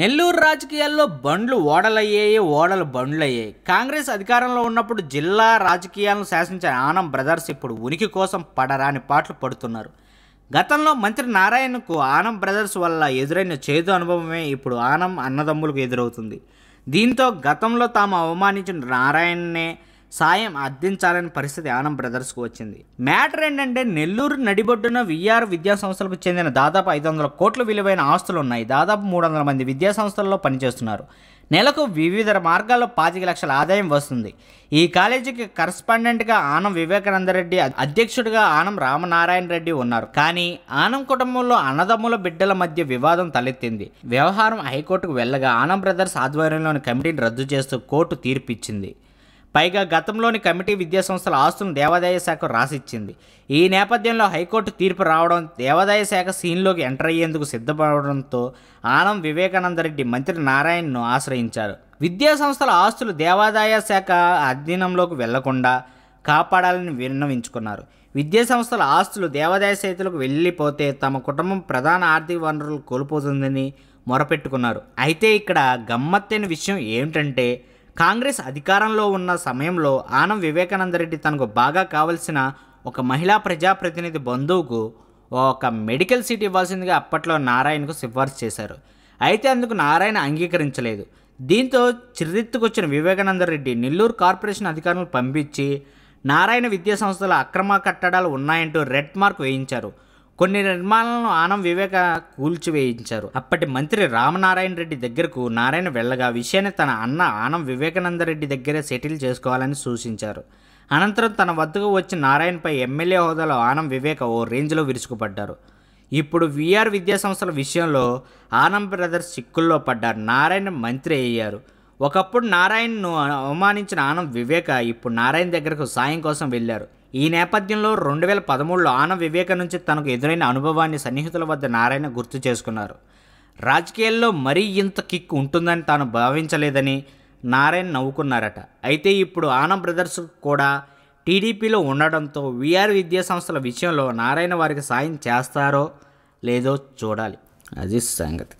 నెల్లూరు రాజకీయాల్లో బండ్లు ఓడలయ్యాయి ఓడలు బండ్లయ్యాయి. కాంగ్రెస్ అధికారంలో ఉన్నప్పుడు జిల్లా రాజకీయాలను శాసించిన ఆనం బ్రదర్స్ ఇప్పుడు ఉనికి కోసం పడరాని పాటలు పడుతున్నారు. గతంలో మంత్రి నారాయణకు ఆనం బ్రదర్స్ వల్ల ఎదురైన చేదు అనుభవమే ఇప్పుడు ఆనం అన్నదమ్ములకు ఎదురవుతుంది. దీంతో గతంలో తాము అవమానించిన నారాయణనే సాయం అందించాలని పరిస్థితి ఆనం బ్రదర్స్కు వచ్చింది. మ్యాటర్ ఏంటంటే నెల్లూరు నడిబొడ్డున విఆర్ విద్యా సంస్థలకు చెందిన దాదాపు ఐదు వందల కోట్ల విలువైన ఆస్తులు ఉన్నాయి దాదాపు మూడు వందల మంది విద్యా సంస్థల్లో పనిచేస్తున్నారు. నెలకు వివిధ మార్గాల్లో పాతిక లక్షల ఆదాయం వస్తుంది. ఈ కాలేజీకి కరస్పాండెంట్గా ఆనం వివేకానందరెడ్డి అధ్యక్షుడిగా ఆనం రామనారాయణ రెడ్డి ఉన్నారు. కానీ ఆనం కుటుంబంలో అన్నదమ్ముల బిడ్డల మధ్య వివాదం తలెత్తింది. వ్యవహారం హైకోర్టుకు వెళ్ళగా ఆనం బ్రదర్స్ ఆధ్వర్యంలోని కమిటీని రద్దు చేస్తూ కోర్టు తీర్పిచ్చింది. పైగా గతంలోని కమిటీ విద్యా సంస్థల ఆస్తులను దేవాదాయ శాఖ రాసిచ్చింది. ఈ నేపథ్యంలో హైకోర్టు తీర్పు రావడం దేవాదాయ శాఖ సీన్లోకి ఎంటర్ అయ్యేందుకు సిద్ధపడడంతో ఆనం వివేకానందరెడ్డి మంత్రి నారాయణను ఆశ్రయించారు. విద్యాసంస్థల ఆస్తులు దేవాదాయ శాఖ అధీనంలోకి వెళ్ళకుండా కాపాడాలని విన్నవించుకున్నారు. విద్యాసంస్థల ఆస్తులు దేవాదాయ చేతులకు వెళ్ళిపోతే తమ కుటుంబం ప్రధాన ఆర్థిక వనరులు కోల్పోతుందని మొరపెట్టుకున్నారు. అయితే ఇక్కడ గమ్మత్తైన విషయం ఏమిటంటే కాంగ్రెస్ అధికారంలో ఉన్న సమయంలో ఆనం వివేకానందరెడ్డి తనకు బాగా కావలసిన ఒక మహిళా ప్రజాప్రతినిధి బంధువుకు ఒక మెడికల్ సీట్ ఇవ్వాల్సిందిగా అప్పట్లో నారాయణకు సిఫార్సు చేశారు. అయితే అందుకు నారాయణ అంగీకరించలేదు. దీంతో చిరెత్తుకొచ్చిన వివేకానందరెడ్డి నెల్లూరు కార్పొరేషన్ అధికారులను పంపించి నారాయణ విద్యా సంస్థల అక్రమ కట్టడాలు ఉన్నాయంటూ రెడ్ మార్క్ వేయించారు. కొన్ని నిర్మాణాలను ఆనం వివేక కూల్చివేయించారు. అప్పటి మంత్రి రామనారాయణ రెడ్డి దగ్గరకు నారాయణ వెళ్ళగా విషయాన్ని తన అన్న ఆనం వివేకానంద రెడ్డి దగ్గరే సెటిల్ చేసుకోవాలని సూచించారు. అనంతరం తన వద్దకు వచ్చిన నారాయణపై ఎమ్మెల్యే హోదాలో ఆనం వివేక ఓ రేంజ్లో విరుచుకుపడ్డారు. ఇప్పుడు విఆర్ విద్యాసంస్థల విషయంలో ఆనం బ్రదర్స్ చిక్కుల్లో పడ్డారు. నారాయణ మంత్రి అయ్యారు. ఒకప్పుడు నారాయణను అవమానించిన ఆనం వివేక ఇప్పుడు నారాయణ దగ్గరకు సాయం కోసం వెళ్ళారు. ఈ నేపథ్యంలో రెండు వేల పదమూడులో ఆనం వివేక నుంచి తనకు ఎదురైన అనుభవాన్ని సన్నిహితుల వద్ద నారాయణ గుర్తు చేసుకున్నారు. రాజకీయాల్లో మరీ ఇంత కిక్ ఉంటుందని తాను భావించలేదని నారాయణ నవ్వుకున్నారట. అయితే ఇప్పుడు ఆనం బ్రదర్స్ కూడా టీడీపీలో ఉండడంతో విఆర్ విద్యా సంస్థల విషయంలో నారాయణ వారికి సాయం చేస్తారో లేదో చూడాలి. అది సంగతి.